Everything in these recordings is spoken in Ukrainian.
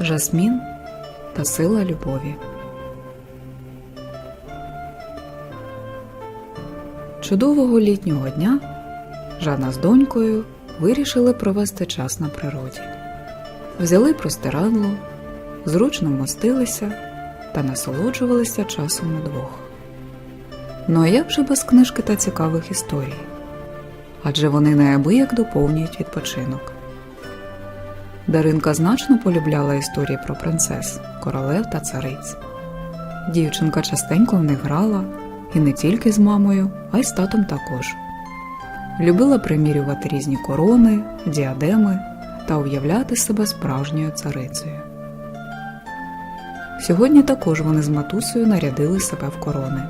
Жасмін та сила любові. Чудового літнього дня Жанна з донькою вирішили провести час на природі. Взяли простирадло, зручно вмостилися та насолоджувалися часом удвох. Ну а як же без книжки та цікавих історій? Адже вони неабияк доповнюють відпочинок. Даринка значно полюбляла історії про принцес, королев та цариць. Дівчинка частенько в них грала і не тільки з мамою, а й з татом також. Любила примірювати різні корони, діадеми та уявляти себе справжньою царицею. Сьогодні також вони з матусею нарядили себе в корони.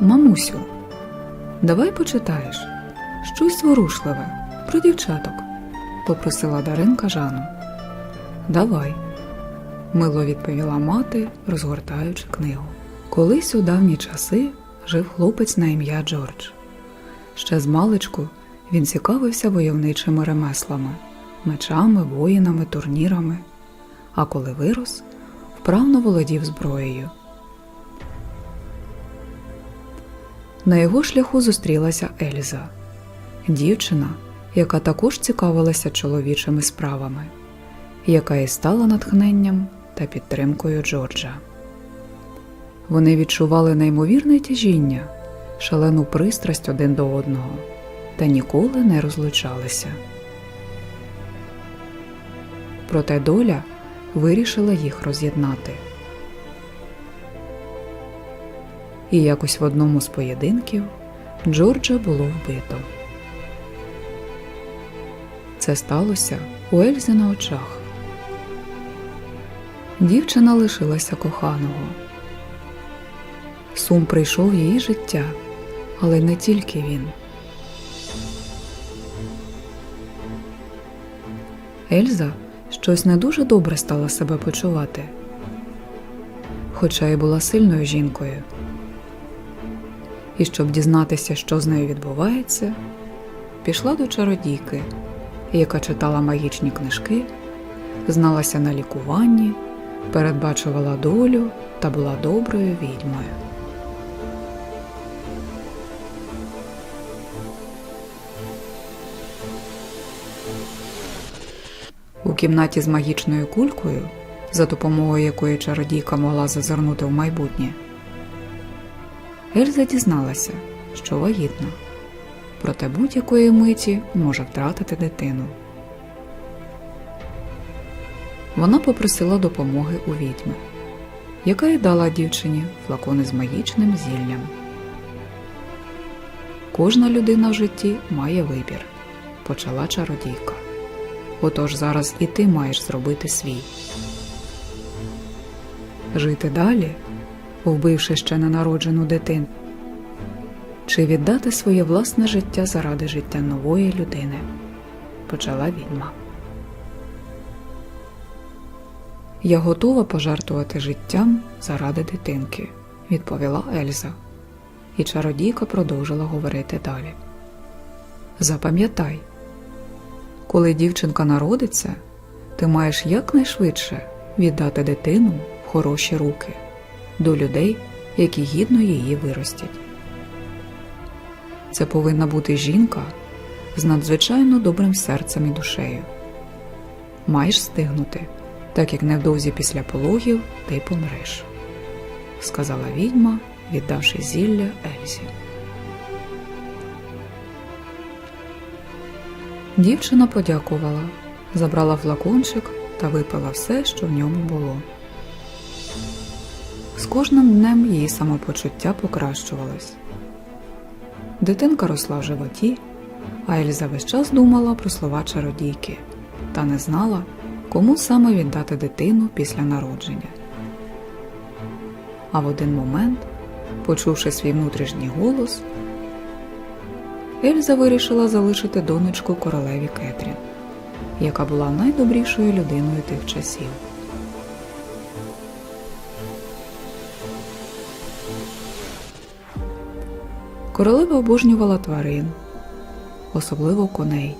Мамусю, давай почитаєш щось зворушливе про дівчаток, попросила Даринка Жанну. Давай, мило відповіла мати, розгортаючи книгу. Колись у давні часи жив хлопець на ім'я Джордж. Ще з маличку він цікавився войовничими ремеслами, мечами, воїнами, турнірами, а коли вирос, вправно володів зброєю. На його шляху зустрілася Ельза, дівчина, яка також цікавилася чоловічими справами, яка і стала натхненням та підтримкою Джорджа. Вони відчували неймовірне тяжіння, шалену пристрасть один до одного та ніколи не розлучалися. Проте доля вирішила їх роз'єднати. І якось в одному з поєдинків Джорджа було вбито. Це сталося у Ельзі на очах. Дівчина лишилася коханого. Сум прийшов в її життя, але не тільки він. Ельза щось не дуже добре стала себе почувати, хоча й була сильною жінкою. І щоб дізнатися, що з нею відбувається, пішла до чародійки, яка читала магічні книжки, зналася на лікуванні, передбачувала долю та була доброю відьмою. У кімнаті з магічною кулькою, за допомогою якої чародійка могла зазирнути в майбутнє, Ельза дізналася, що вагітна, проте будь-якої миті може втратити дитину. Вона попросила допомоги у відьми, яка й дала дівчині флакони з магічним зіллям. Кожна людина в житті має вибір, почала чародійка. Отож зараз і ти маєш зробити свій. Жити далі, вбивши ще ненароджену дитину, чи віддати своє власне життя заради життя нової людини, почала відьма. Я готова пожертвувати життям заради дитинки, відповіла Ельза, і чародійка продовжила говорити далі. Запам'ятай, коли дівчинка народиться, ти маєш якнайшвидше віддати дитину в хороші руки до людей, які гідно її виростять. Це повинна бути жінка з надзвичайно добрим серцем і душею. Маєш стигнути, так як невдовзі після пологів ти помреш, сказала відьма, віддавши зілля Ельзі. Дівчина подякувала, забрала флакончик та випила все, що в ньому було. З кожним днем її самопочуття покращувалось. Дитинка росла в животі, а Ельза весь час думала про слова чародійки та не знала, кому саме віддати дитину після народження. А в один момент, почувши свій внутрішній голос, Ельза вирішила залишити донечку королеві Кетрін, яка була найдобрішою людиною тих часів. Королева обожнювала тварин, особливо коней,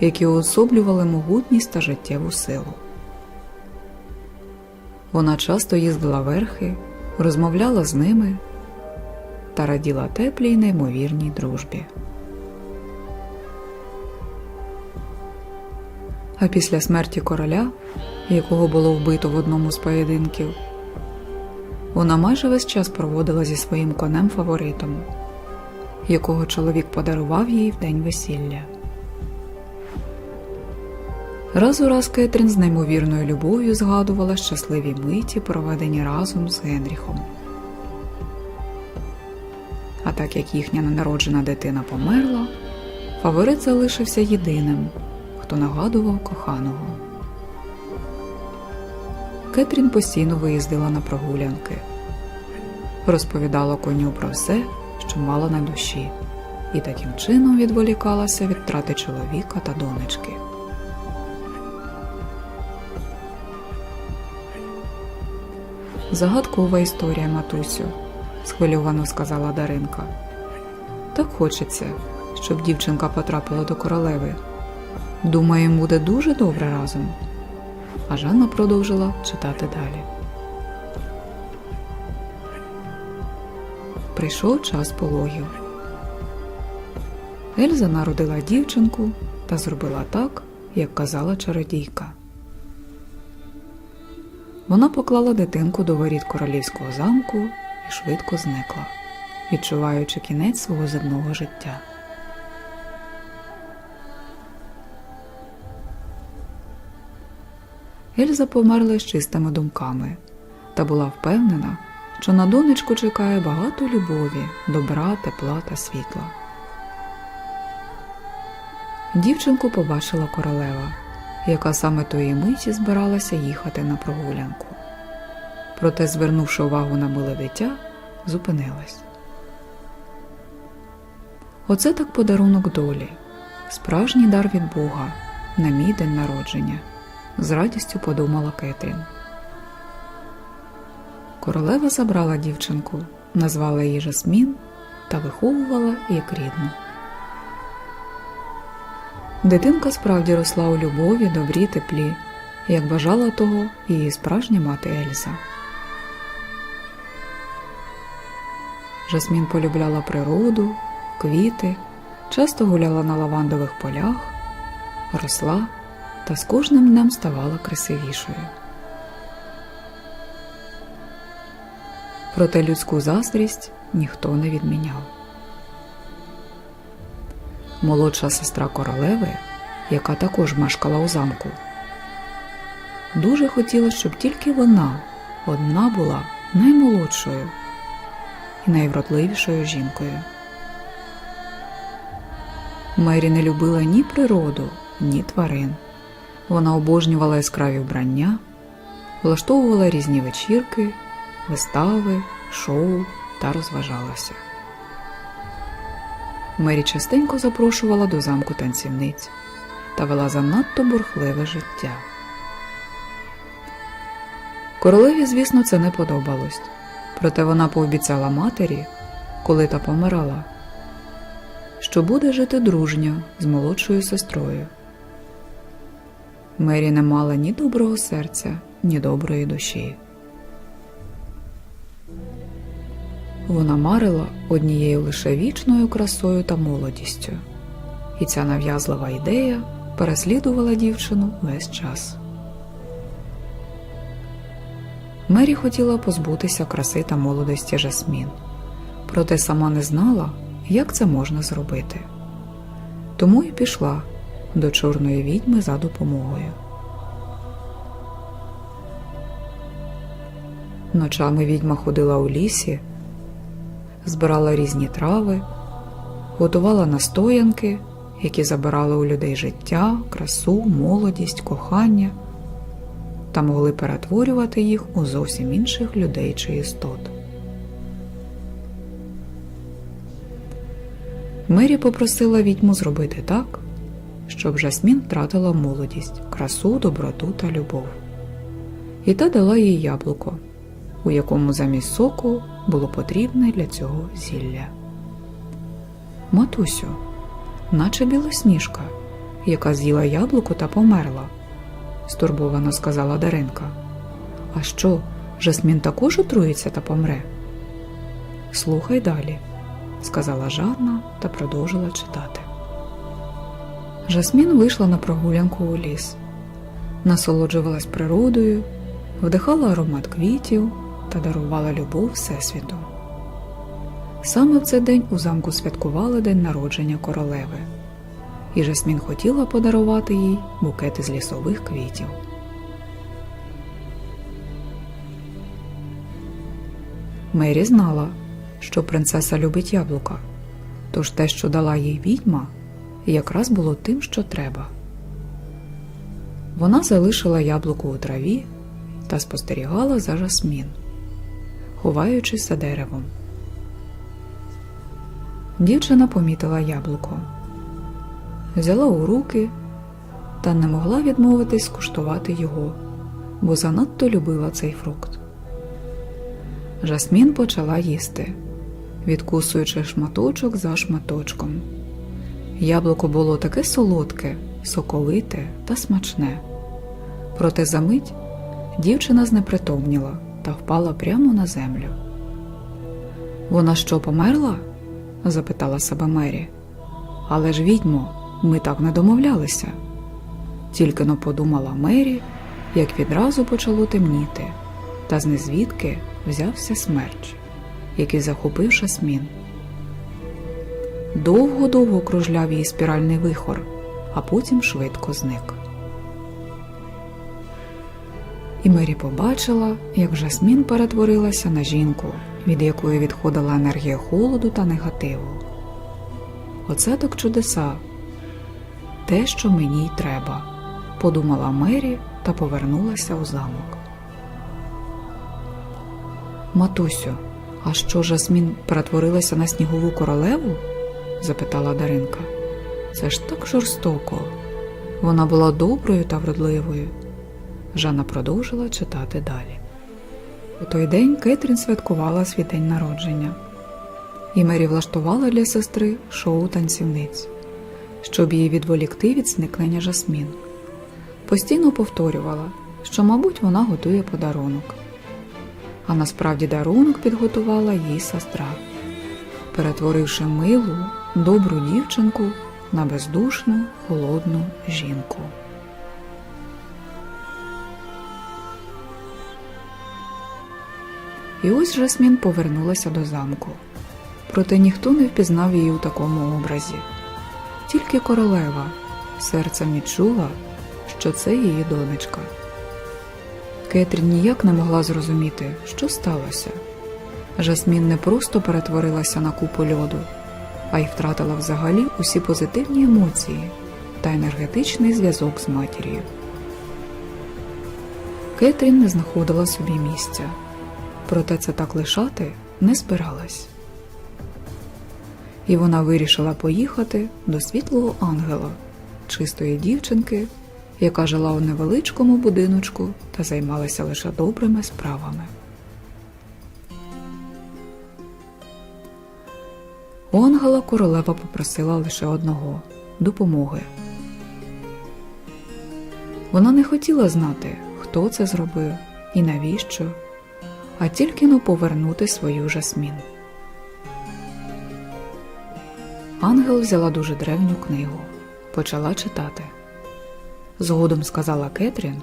які уособлювали могутність та життєву силу. Вона часто їздила верхи, розмовляла з ними та раділа теплій неймовірній дружбі. А після смерті короля, якого було вбито в одному з поєдинків, вона майже весь час проводила зі своїм конем фаворитом, якого чоловік подарував їй в день весілля. Раз у раз Кетрін з неймовірною любов'ю згадувала щасливі миті, проведені разом з Генріхом. А так як їхня ненароджена дитина померла, фаворит залишився єдиним, хто нагадував коханого. Кетрін постійно виїздила на прогулянки, розповідала коню про все, що мала на душі, і таким чином відволікалася від втрати чоловіка та донечки. Загадкова історія, матусю, схвильовано сказала Даринка. Так хочеться, щоб дівчинка потрапила до королеви. Думаю, їм буде дуже добре разом. А Жанна продовжила читати далі. Прийшов час пологів. Ельза народила дівчинку та зробила так, як казала чародійка. Вона поклала дитинку до воріт королівського замку і швидко зникла, відчуваючи кінець свого земного життя. Ельза померла з чистими думками та була впевнена, що на донечку чекає багато любові, добра, тепла та світла. Дівчинку побачила королева, яка саме тої миті збиралася їхати на прогулянку. Проте, звернувши увагу на миле дитя, зупинилась. Оце так подарунок долі, справжній дар від Бога на мій день народження, з радістю подумала Кетрін. Королева забрала дівчинку, назвала її Жасмін та виховувала як рідну. Дитинка справді росла у любові, добрі, теплі, як бажала того її справжня мати Ельза. Жасмін полюбляла природу, квіти, часто гуляла на лавандових полях, росла та з кожним днем ставала красивішою. Проте людську заздрість ніхто не відміняв. Молодша сестра королеви, яка також мешкала у замку, дуже хотіла, щоб тільки вона одна була наймолодшою і найвродливішою жінкою. Мері не любила ні природу, ні тварин. Вона обожнювала яскраві вбрання, влаштовувала різні вечірки, вистави, шоу та розважалася. Мері частенько запрошувала до замку танцівниць та вела занадто бурхливе життя. Королеві, звісно, це не подобалось, проте вона пообіцяла матері, коли та помирала, що буде жити дружньо з молодшою сестрою. Мері не мала ні доброго серця, ні доброї душі. Вона марила однією лише вічною красою та молодістю, і ця нав'язлива ідея переслідувала дівчину весь час. Мері хотіла позбутися краси та молодості Жасмін, проте сама не знала, як це можна зробити. Тому і пішла до чорної відьми за допомогою. Ночами відьма ходила у лісі, збирала різні трави, готувала настоянки, які забирали у людей життя, красу, молодість, кохання та могли перетворювати їх у зовсім інших людей чи істот. Мері попросила відьму зробити так, щоб Жасмін втратила молодість, красу, доброту та любов. І та дала їй яблуко, у якому замість соку було потрібне для цього зілля. Матусю, наче білосніжка, яка з'їла яблуко та померла, стурбовано сказала Даринка. А що, Жасмін також отруїться та помре? Слухай далі, сказала Жанна та продовжила читати. Жасмін вийшла на прогулянку у ліс, насолоджувалась природою, вдихала аромат квітів та дарувала любов Всесвіту. Саме в цей день у замку святкували день народження королеви, і Жасмін хотіла подарувати їй букет із лісових квітів. Мері знала, що принцеса любить яблука, тож те, що дала їй відьма, якраз було тим, що треба. Вона залишила яблуко у траві та спостерігала за жасмін, ховаючись за деревом. Дівчина помітила яблуко, взяла у руки та не могла відмовитись скуштувати його, бо занадто любила цей фрукт. Жасмін почала їсти, відкусуючи шматочок за шматочком. Яблуко було таке солодке, соковите та смачне. Проте за мить дівчина знепритомніла та впала прямо на землю. Вона що, померла? запитала себе Мері. Але ж відьмо, ми так не домовлялися. Тільки но подумала Мері, як відразу почало темніти, та знезвідки взявся смерч, який захопив шасмін. Довго-довго кружляв її спіральний вихор, а потім швидко зник. І Мері побачила, як жасмін перетворилася на жінку, від якої відходила енергія холоду та негативу. Оце так чудеса, те, що мені й треба, подумала Мері та повернулася у замок. Матусю, а що жасмін перетворилася на снігову королеву? Запитала Даринка. Це ж так жорстоко. Вона була доброю та вродливою. Жанна продовжила читати далі. У той день Кетрін святкувала свій день народження, і Мері влаштувала для сестри шоу танцівниць, щоб її відволікти від зникнення жасмін. Постійно повторювала, що, мабуть, вона готує подарунок. А насправді дарунок підготувала їй сестра, перетворивши милу, добру дівчинку на бездушну, холодну жінку. І ось Жасмін повернулася до замку. Проте ніхто не впізнав її у такому образі. Тільки королева серцем відчула, що це її донечка. Кетрін ніяк не могла зрозуміти, що сталося. Жасмін не просто перетворилася на купу льоду, а й втратила взагалі усі позитивні емоції та енергетичний зв'язок з матір'ю. Кетрін не знаходила собі місця, проте це так лишати не збиралась. І вона вирішила поїхати до світлого ангела, чистої дівчинки, яка жила у невеличкому будиночку та займалася лише добрими справами. У ангела королева попросила лише одного допомоги. Вона не хотіла знати, хто це зробив і навіщо, а тільки но повернути свою жасмін. Ангел взяла дуже древню книгу, почала читати. Згодом сказала Кетрін,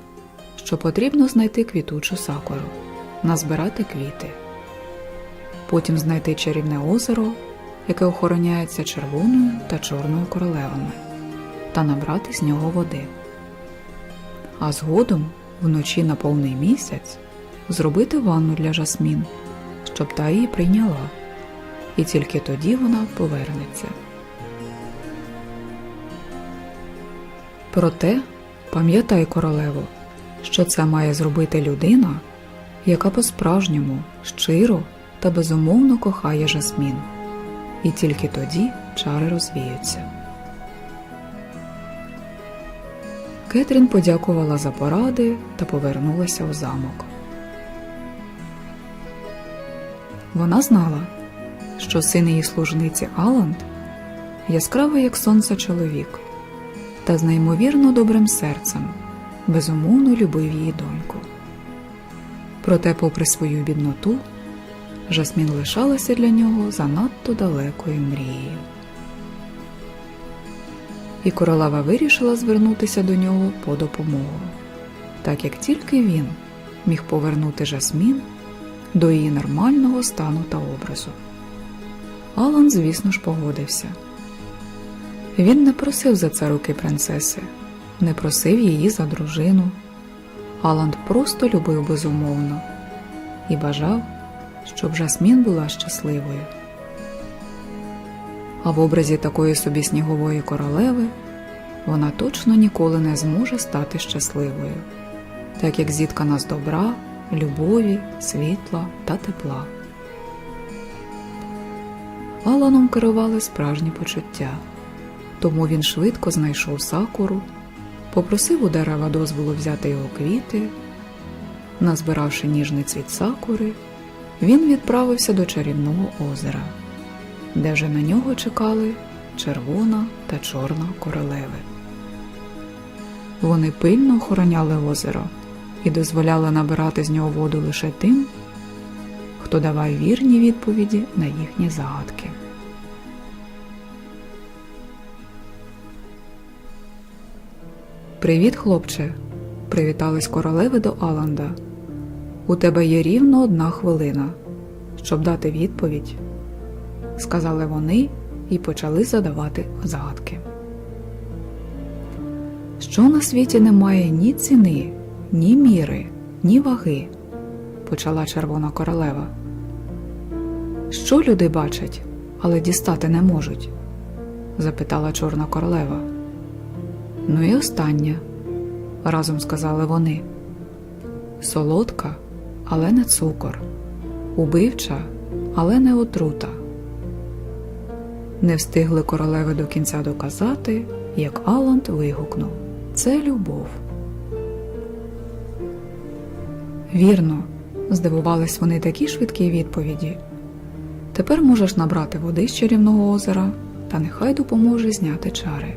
що потрібно знайти квітучу сакуру, назбирати квіти, потім знайти чарівне озеро, яке охороняється червоною та чорною королевами, та набрати з нього води. А згодом, вночі на повний місяць, зробити ванну для жасмін, щоб та її прийняла, і тільки тоді вона повернеться. Проте пам'ятай, королево, що це має зробити людина, яка по-справжньому щиро та безумовно кохає жасмін, і тільки тоді чари розвіються. Кетрін подякувала за поради та повернулася у замок. Вона знала, що син її служниці Аланд яскравий як сонце чоловік та з неймовірно добрим серцем безумовно любив її доньку. Проте, попри свою бідноту, Жасмін лишалася для нього занадто далекою мрією. І королева вирішила звернутися до нього по допомогу, так як тільки він міг повернути Жасмін до її нормального стану та образу. Алан, звісно ж, погодився. Він не просив за це руки принцеси, не просив її за дружину. Аланд просто любив безумовно і бажав, щоб Жасмін була щасливою. А в образі такої собі снігової королеви вона точно ніколи не зможе стати щасливою, так як зіткана з добра, любові, світла та тепла. Аланом керували справжні почуття, тому він швидко знайшов сакуру, попросив у дерева дозволу взяти його квіти. Назбиравши ніжний цвіт сакури, він відправився до чарівного озера, де вже на нього чекали червона та чорна королеви. Вони пильно охороняли озеро і дозволяли набирати з нього воду лише тим, хто давав вірні відповіді на їхні загадки. Привіт, хлопче, привітались королеви до Аланда. У тебе є рівно одна хвилина, щоб дати відповідь, сказали вони і почали задавати загадки. Що на світі не має ні ціни, ні міри, ні ваги, почала червона королева. Що люди бачать, але дістати не можуть? запитала чорна королева. Ну і останнє, разом сказали вони. Солодка, але не цукор, убивча, але не отрута. Не встигли королеви до кінця доказати, як Аланд вигукнув Це любов. Вірно, здивувались вони такі швидкі відповіді. Тепер можеш набрати води з чарівного озера, та нехай допоможе зняти чари.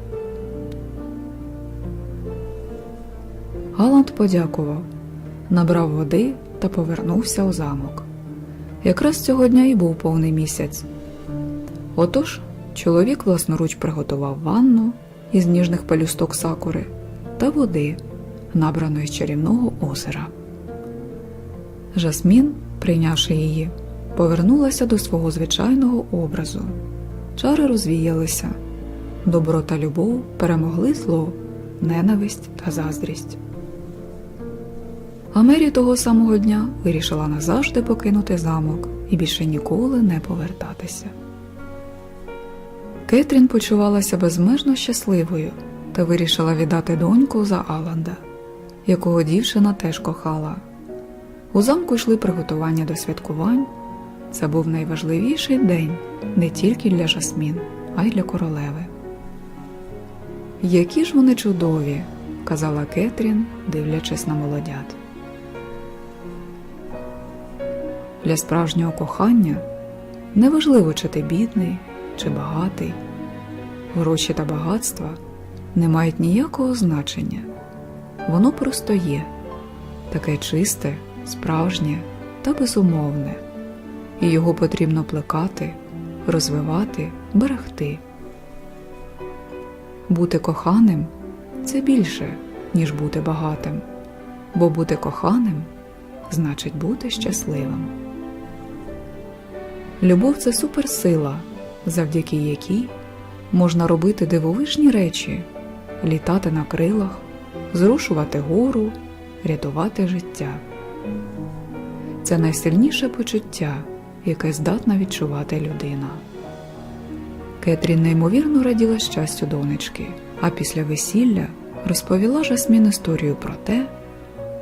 Галант подякував, набрав води та повернувся у замок. Якраз цього дня і був повний місяць. Отож, чоловік власноруч приготував ванну із ніжних пелюсток сакури та води, набраної з чарівного озера. Жасмін, прийнявши її, повернулася до свого звичайного образу. Чари розвіялися, добро та любов перемогли зло, ненависть та заздрість. А Мері того самого дня вирішила назавжди покинути замок і більше ніколи не повертатися. Кетрін почувалася безмежно щасливою та вирішила віддати доньку за Аланда, якого дівчина теж кохала. У замку йшли приготування до святкувань. Це був найважливіший день не тільки для Жасмін, а й для королеви. Які ж вони чудові, казала Кетрін, дивлячись на молодят. Для справжнього кохання неважливо, чи ти бідний, чи багатий, гроші та багатства не мають ніякого значення. Воно просто є, таке чисте, справжнє та безумовне, і його потрібно плекати, розвивати, берегти. Бути коханим це більше, ніж бути багатим, бо бути коханим значить бути щасливим. Любов це суперсила, завдяки якій можна робити дивовижні речі, літати на крилах, зрушувати гору, рятувати життя. Це найсильніше почуття, яке здатна відчувати людина. Кетрін неймовірно раділа щастю донечки, а після весілля розповіла Жасмін історію про те,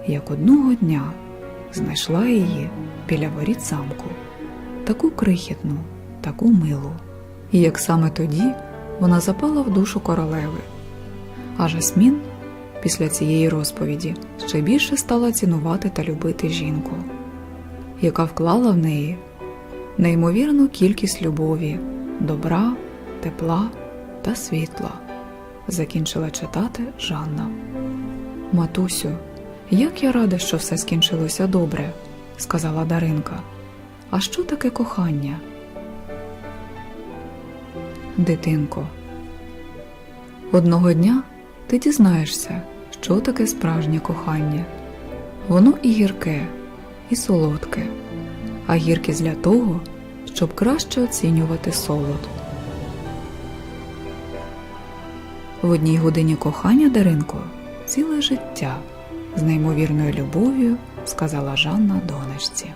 як одного дня знайшла її біля воріт замку таку крихітну, таку милу, і як саме тоді вона запала в душу королеви. А Жасмін після цієї розповіді ще більше стала цінувати та любити жінку, яка вклала в неї неймовірну кількість любові, добра, тепла та світла. Закінчила читати Жанна. Матусю, як я рада, що все скінчилося добре, сказала Даринка. А що таке кохання? Дитинко, одного дня ти дізнаєшся, що таке справжнє кохання. Воно і гірке, і солодке, а гіркість для того, щоб краще оцінювати солод. В одній годині кохання Даринко ціле життя з неймовірною любов'ю сказала Жанна донечці.